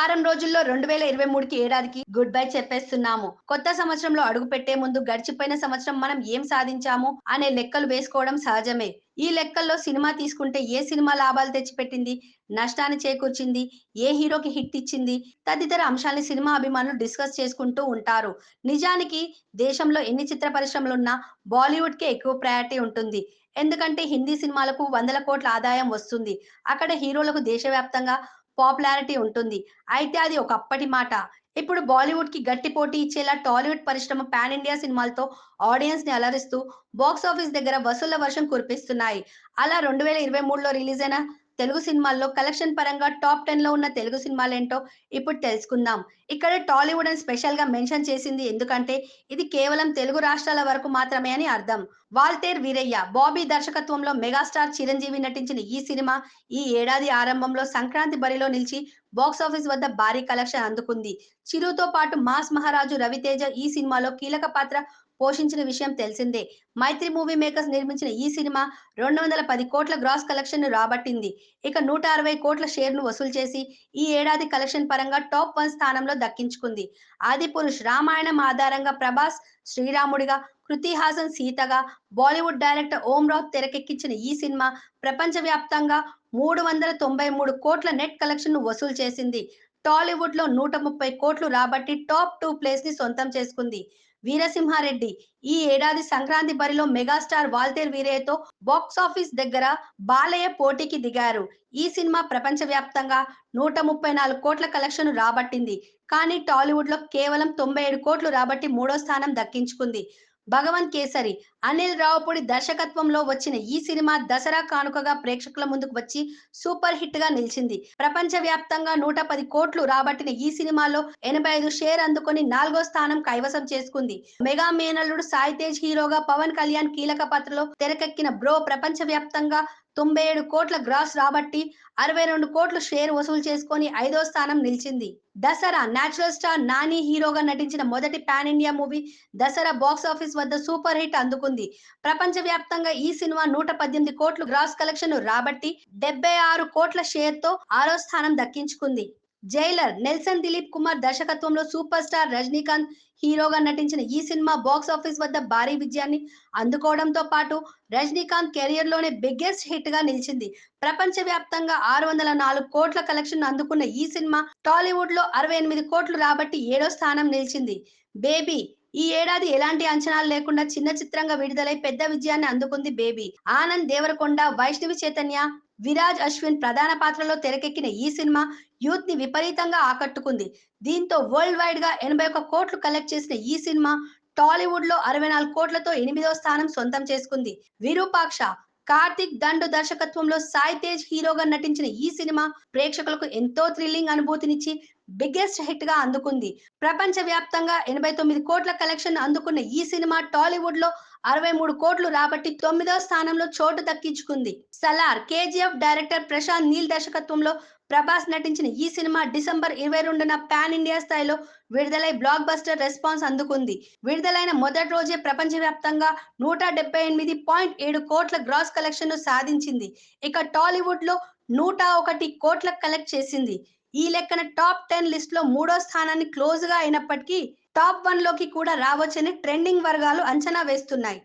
వారం రోజుల్లో రెండు వేల ఇరవై మూడుకి ఏడాదికి గుడ్ బై చెప్పేస్తున్నాము. కొత్త సంవత్సరంలో అడుగు పెట్టే ముందు గడిచిపోయిన సంవత్సరం మనం ఏం సాధించాము అనే లెక్కలు వేసుకోవడం సహజమే. ఈ లెక్కల్లో సినిమా తీసుకుంటే ఏ సినిమా లాభాలు తెచ్చిపెట్టింది? నష్టాన్ని చేకూర్చింది? ఏ హీరోకి హిట్ ఇచ్చింది? తదితర అంశాలని సినిమా అభిమానులు డిస్కస్ చేసుకుంటూ ఉంటారు. నిజానికి దేశంలో ఎన్ని చిత్ర పరిశ్రమలున్నా బాలీవుడ్కి ఎక్కువ ప్రయారిటీ ఉంటుంది. ఎందుకంటే హిందీ సినిమాలకు వందల కోట్ల ఆదాయం వస్తుంది. అక్కడ హీరోలకు దేశవ్యాప్తంగా పాపులారిటీ ఉంటుంది. అయితే అది ఒకప్పటి మాట. ఇప్పుడు బాలీవుడ్కి గట్టి పోటీ ఇచ్చేలా టాలీవుడ్ పరిశ్రమ పాన్ ఇండియా సినిమాలతో ఆడియన్స్ని అలరిస్తూ బాక్స్ ఆఫీస్ దగ్గర వసూళ్ళ వర్షం కురిపిస్తున్నాయి. అలా రెండు వేల ఇరవై మూడులో రిలీజ్ అయిన తెలుగు సినిమాల్లో కలెక్షన్ పరంగా టాప్ టెన్లో ఉన్న తెలుగు సినిమాలు ఏంటో ఇప్పుడు తెలుసుకుందాం. ఇక్కడ టాలీవుడ్ అని స్పెషల్గా మెన్షన్ చేసింది ఎందుకంటే ఇది కేవలం తెలుగు రాష్ట్రాల వరకు మాత్రమే అని అర్థం. వాల్తేర్ వీరయ్య బాబీ దర్శకత్వంలో మెగాస్టార్ చిరంజీవి నటించిన ఈ సినిమా ఈ ఏడాది ఆరంభంలో సంక్రాంతి బరిలో నిలిచి బాక్స్ ఆఫీస్ వద్ద భారీ కలెక్షన్ అందుకుంది. చిరుతో పాటు మాస్ మహారాజు రవితేజ ఈ సినిమాలో కీలక పాత్ర పోషించిన విషయం తెలిసిందే. మైత్రి మూవీ మేకర్స్ నిర్మించిన ఈ సినిమా రెండు వందల పది కోట్ల గ్రాస్ కలెక్షన్ను రాబట్టింది. ఇక నూట అరవై కోట్ల షేర్ను వసూలు చేసి ఈ ఏడాది కలెక్షన్ పరంగా టాప్ వన్ స్థానంలో దక్కించుకుంది. ఆది పురుష్ రామాయణం ఆధారంగా ప్రభాస్ శ్రీరాముడిగా కృతి హాసన్ సీతగా బాలీవుడ్ డైరెక్టర్ ఓం రావు తెరకెక్కించిన ఈ సినిమా ప్రపంచవ్యాప్తంగా మూడు వందల తొంభై మూడు కోట్ల నెట్ కలెక్షన్ను వసూలు చేసింది. టాలీవుడ్లో నూట ముప్పై కోట్లు రాబట్టి టాప్ టూ ప్లేస్ని సొంతం చేసుకుంది. వీరసింహారెడ్డి ఈ ఏడాది సంక్రాంతి బరిలో మెగాస్టార్ వాల్తేర్ వీరయ్యతో బాక్స్ ఆఫీస్ దగ్గర బాలయ్య పోటీకి దిగారు. ఈ సినిమా ప్రపంచవ్యాప్తంగా నూట ముప్పై నాలుగు కోట్ల కలెక్షన్ రాబట్టింది. కానీ టాలీవుడ్లో కేవలం తొంభై ఏడు కోట్లు రాబట్టి మూడో స్థానం దక్కించుకుంది. భగవంత్ కేసరి అనిల్ రావుపూడి దర్శకత్వంలో వచ్చిన ఈ సినిమా దసరా కానుకగా ప్రేక్షకుల ముందుకు వచ్చి సూపర్ హిట్గా నిలిచింది. ప్రపంచ వ్యాప్తంగా నూట పది కోట్లు రాబట్టిన ఈ సినిమాలో ఎనభై ఐదు షేర్ అందుకొని నాలుగో స్థానం కైవసం చేసుకుంది. మెగా మేనల్లుడు సాయి తేజ్ హీరోగా పవన్ కళ్యాణ్ కీలక పాత్రలో తెరకెక్కిన బ్రో ప్రపంచ వ్యాప్తంగా తొంభై ఏడు కోట్ల గ్రాస్ రాబట్టి అరవై రెండు కోట్లు షేర్ వసూలు చేసుకొని ఐదో స్థానం నిలిచింది. దసరా నేచురల్ స్టార్ నాని హీరోగా నటించిన మొదటి pan India movie Dasara box office వద్ద సూపర్ హిట్ అందుకుంది. ప్రపంచవ్యాప్తంగా ఈ సినిమా నూట పద్దెనిమిది కోట్లు గ్రాస్ కలెక్షన్ రాబట్టి డెబ్బై ఆరు కోట్ల షేర్తో ఆరో స్థానం దక్కించుకుంది. జైలర్ నెల్సన్ దిలీప్ కుమార్ దర్శకత్వంలో సూపర్ స్టార్ రజనీకాంత్ హీరోగా నటించిన ఈ సినిమా బాక్స్ ఆఫీస్ వద్ద భారీ విజయాన్ని అందుకోవడంతో పాటు రజనీకాంత్ కెరియర్లోనే బిగ్గెస్ట్ హిట్గా నిలిచింది. ప్రపంచవ్యాప్తంగా ఆరు వందల నాలుగు కోట్ల కలెక్షన్ అందుకున్న ఈ సినిమా టాలీవుడ్లో అరవై ఎనిమిది కోట్లు రాబట్టి ఏడో స్థానం నిలిచింది. బేబీ ఈ ఏడాది ఎలాంటి అంచనాలు లేకుండా చిన్న చిత్రంగా విడుదలై పెద్ద విజయాన్ని అందుకుంది బేబీ. ఆనంద్ దేవరకొండ వైష్ణవి చైతన్య విరాజ్ అశ్విన్ ప్రధాన పాత్రలో తెరకెక్కిన ఈ సినిమా యూత్ని విపరీతంగా ఆకట్టుకుంది. దీంతో వరల్డ్ వైడ్గా ఎనభై ఒక్క కోట్లు కలెక్ట్ చేసిన ఈ సినిమా టాలీవుడ్లో అరవై నాలుగు కోట్లతో ఎనిమిదో స్థానం సొంతం చేసుకుంది. విరూపాక్ష కార్తిక్ దండు దర్శకత్వంలో సాయి తేజ్ హీరోగా నటించిన ఈ సినిమా ప్రేక్షకులకు ఎంతో థ్రిల్లింగ్ అనుభూతినిచ్చి బిగ్గెస్ట్ హిట్గా అందుకుంది. ప్రపంచ వ్యాప్తంగా ఎనభై తొమ్మిది కోట్ల కలెక్షన్ అందుకున్న ఈ సినిమా టాలీవుడ్లో అరవై మూడు కోట్లు రాబట్టి తొమ్మిదో స్థానంలో చోటు దక్కించుకుంది. సలార్ కేజీఎఫ్ డైరెక్టర్ ప్రశాంత్ నీల్ దర్శకత్వంలో ప్రభాస్ నటించిన ఈ సినిమా డిసెంబర్ ఇరవై రెండున పాన్ ఇండియా స్థాయిలో విడుదలై బ్లాక్ బస్టర్ రెస్పాన్స్ అందుకుంది. విడుదలైన మొదటి రోజే ప్రపంచవ్యాప్తంగా నూట డెబ్బై ఎనిమిది పాయింట్ ఏడు కోట్ల గ్రాస్ కలెక్షన్ను సాధించింది. ఇక టాలీవుడ్లో నూట ఒకటి కోట్ల కలెక్ట్ చేసింది. ఈ లెక్కన టాప్ టెన్ లిస్ట్లో మూడో స్థానాన్ని క్లోజ్గా అయినప్పటికీ టాప్ వన్లోకి కూడా రావచ్చని ట్రెండింగ్ వర్గాలు అంచనా వేస్తున్నాయి.